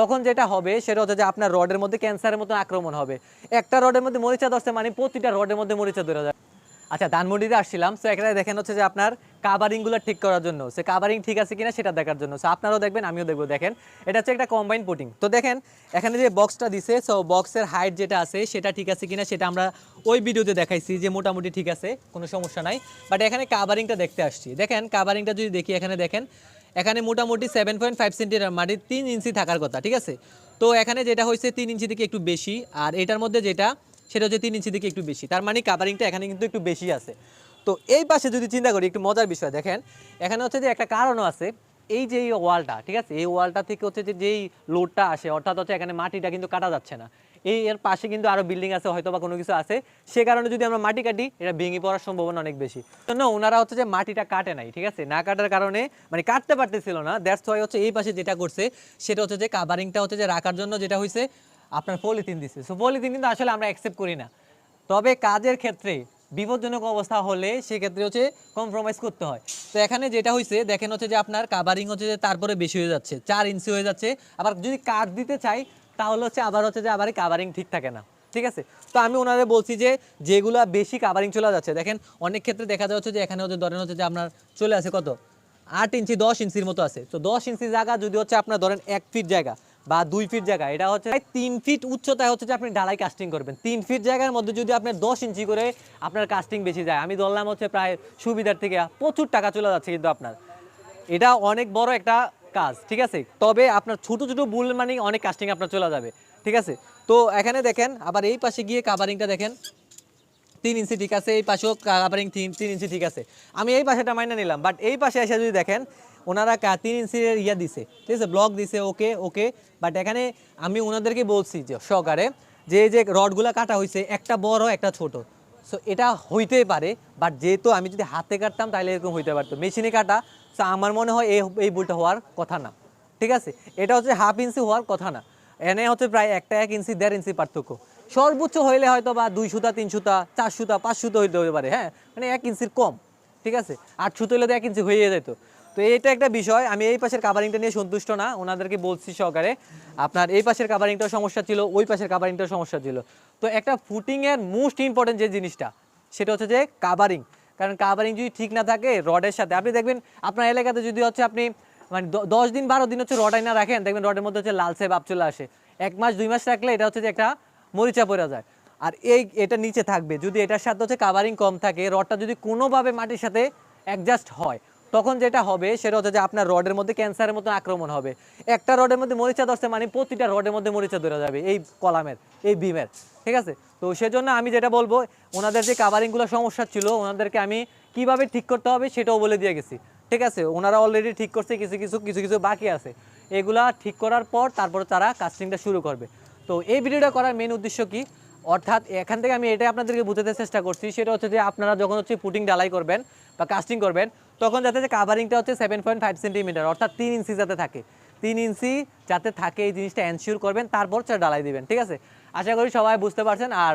তখন যেটা হবে, সেটা হচ্ছে যে আপনার রডের মধ্যে ক্যান্সারের মতো আক্রমণ হবে। একটা রডের মধ্যে মরিচা ধরছে মানে প্রতিটা রডের মধ্যে মরিচা ধরে যায়। আচ্ছা ধানমন্ডিতে আসছিলাম সো এখানে দেখেন হচ্ছে যে আপনার কাভারিংগুলো ঠিক করার জন্য। সে কাভারিং ঠিক আছে কিনা সেটা দেখার জন্য। সো আপনারাও দেখবেন, আমিও দেখব। দেখেন, এটা হচ্ছে একটা কম্বাইন পুটিং তো দেখেন, এখানে যে বক্সটা দিছে সো বক্সের হাইট যেটা আছে, সেটা ঠিক আছে কিনা সেটা আমরা ওই ভিডিওতে দেখাইছি যে মোটামুটি ঠিক আছে, কোনো সমস্যা নাই। বাট এখানে কাভারিংটা দেখতে আসছি। দেখেন কাভারিংটা যদি দেখি, এখানে দেখেন এখানে মোটামুটি সেভেন পয়েন্ট ফাইভ সেন্টিমিটার মানে তিন ইঞ্চি থাকার কথা, ঠিক আছে? তো এখানে যেটা হয়েছে, তিন ইঞ্চি থেকে একটু বেশি, আর এটার মধ্যে যেটা, সেটা হচ্ছে তিন ইঞ্চি থেকে একটু বেশি। তার মানে কাভারিংটা এখানে কিন্তু একটু বেশি আছে। তো এই পাশে যদি চিন্তা করি, একটু মজার বিষয় দেখেন, এখানে হচ্ছে যে একটা কারণও আছে। এই যে এই ওয়ালটা, ঠিক আছে? এই ওয়ালটা থেকে হচ্ছে যে যেই লোডটা আসে, অর্থাৎ হচ্ছে এখানে মাটিটা কিন্তু কাটা যাচ্ছে না। এই এর পাশে কিন্তু আরও বিল্ডিং আছে হয়তো বা কোনো কিছু আছে। সে কারণে যদি আমরা মাটি কাটি, এটা ভেঙে পড়ার সম্ভাবনা অনেক বেশি। জন্য ওনারা হচ্ছে যে মাটিটা কাটে নাই, ঠিক আছে? না কাটার কারণে মানে কাটতে পারতেছিল না। দ্যাটস ওয়াই হচ্ছে এই পাশে যেটা করছে, সেটা হচ্ছে যে কাভারিংটা হচ্ছে যে রাখার জন্য যেটা হয়েছে আপনার পলিথিন দিছে। সো পলিথিন কিন্তু আসলে আমরা অ্যাকসেপ্ট করি না। তবে কাজের ক্ষেত্রে বিপজ্জনক অবস্থা হলে সেক্ষেত্রে হচ্ছে কম্প্রোমাইজ করতে হয়। তো এখানে যেটা হয়েছে দেখেন হচ্ছে যে আপনার কাভারিং হচ্ছে যে তারপরে বেশি হয়ে যাচ্ছে, চার ইঞ্চি হয়ে যাচ্ছে। আবার যদি কাঠ দিতে চাই, তাহলে হচ্ছে আবার হচ্ছে যে আবার কাভারিং ঠিক থাকে না। ঠিক আছে? তো আমি ওনাদের বলছি যে, যেগুলো বেশি কাভারিং চলে যাচ্ছে, দেখেন অনেক ক্ষেত্রে দেখা যাচ্ছে যে এখানে হচ্ছে ধরেন হচ্ছে যে আপনার চলে আসে কত? আট ইঞ্চি দশ ইঞ্চির মতো আছে। তো দশ ইঞ্চি জায়গা যদি হচ্ছে আপনার ধরেন এক ফিট জায়গা বা দুই ফিট জায়গা, এটা হচ্ছে তিন ফিট উচ্চতায় হচ্ছে যে আপনি ঢালাই কাস্টিং করবেন। তিন ফিট জায়গার মধ্যে যদি আপনার দশ ইঞ্চি করে আপনার কাস্টিং বেশি যায়, আমি ধরলাম হচ্ছে প্রায় সুবিধার থেকে প্রচুর টাকা চলে যাচ্ছে কিন্তু আপনার। এটা অনেক বড় একটা কাজ, ঠিক আছে? তবে আপনার ছোট ছোট বুল মানে অনেক কাস্টিং আপনার চলে যাবে, ঠিক আছে? তো এখানে দেখেন, আবার এই পাশে গিয়ে কাভারিংটা দেখেন। তিন ইঞ্চি ঠিক আছে, এই পাশেও কাভারিং তিন তিন ইঞ্চি ঠিক আছে। আমি এই পাশেটা মাইনে নিলাম বাট এই পাশে এসে যদি দেখেন ওনারা তিন ইঞ্চির ইয়া দিছে। ঠিক আছে ব্লক দিছে ওকে ওকে বাট এখানে আমি ওনাদেরকে বলছি যে, সহকারে, যে যে রডগুলা কাটা হয়েছে একটা বড়, একটা ছোট। সো এটা হইতেই পারে বাট যেহেতু আমি যদি হাতে কাটতাম তাহলে এরকম হইতে পারতো। মেশিনে কাটা সো আমার মনে হয় এই এই বুলটা হওয়ার কথা না। ঠিক আছে? এটা হচ্ছে হাফ ইঞ্চি হওয়ার কথা না। এনে হচ্ছে প্রায় একটা এক ইঞ্চি, দেড় ইঞ্চি পার্থক্য। সর্বোচ্চ হইলে হয়তো বা দুই সুতা, তিন সুতা, চার সুতা, পাঁচ সুতা হইতে হতে পারে হ্যাঁ? মানে এক ইঞ্চির কম। ঠিক আছে? আট সুতো হইলে তো এক ইঞ্চি হয়ে যেত তো এটা একটা বিষয়। আমি এই পাশের কাভারিংটা নিয়ে সন্তুষ্ট না, ওনাদেরকে বলছি সহকারে। আপনার এই পাশের কাভারিংটাও সমস্যা ছিল, ওই পাশের কাভারিংটাও সমস্যা ছিল। তো একটা ফুটিংয়ের মোস্ট ইম্পর্টেন্ট যে জিনিসটা, সেটা হচ্ছে যে কাভারিং কারণ কাভারিং যদি ঠিক না থাকে রডের সাথে, আপনি দেখবেন আপনার এলাকাতে যদি হচ্ছে আপনি মানে দশ দিন বারো দিন হচ্ছে রড আইনা রাখেন, দেখবেন রডের মধ্যে হচ্ছে লালসে ভাব চলে আসে। এক মাস, দুই মাস রাখলে এটা হচ্ছে যে একটা মরিচা পড়ে যায়। আর এই, এটা নিচে থাকবে। যদি এটার সাথে হচ্ছে কাভারিং কম থাকে রডটা যদি কোনোভাবে মাটির সাথে অ্যাডজাস্ট হয় তখন যেটা হবে, সেটা হচ্ছে যে আপনার রডের মধ্যে ক্যান্সারের মতো আক্রমণ হবে। একটা রডের মধ্যে মরিচা ধরছে মানে প্রতিটা রডের মধ্যে মরিচা ধরে যাবে, এই কলামের, এই বিমের, ঠিক আছে? তো সেজন্য আমি যেটা বলব, ওনাদের যে কাভারিংগুলো সমস্যা ছিল, ওনাদেরকে আমি কীভাবে ঠিক করতে হবে সেটাও বলে দিয়ে গেছি, ঠিক আছে? ওনারা অলরেডি ঠিক করছে, কিছু কিছু কিছু কিছু বাকি আছে। এগুলা ঠিক করার পর তারপর তারা কাস্টিংটা শুরু করবে। তো এই ভিডিওটা করার মেন উদ্দেশ্য কি? অর্থাৎ এখান থেকে আমি এটাই আপনাদেরকে বুঝাতে চেষ্টা করছি, সেটা হচ্ছে যে আপনারা যখন হচ্ছে পুটিং ডালাই করবেন বা কাস্টিং করবেন, তখন যাতে যে কাভারিংটা হচ্ছে সেভেন পয়েন্ট ফাইভ সেন্টিমিটার অর্থাৎ তিন ইঞ্চি যাতে থাকে। তিন ইঞ্চি যাতে থাকে, এই জিনিসটা এনশিওর করবেন, তারপর সেটা ডালাই দিবেন, ঠিক আছে? আশা করি সবাই বুঝতে পারছেন। আর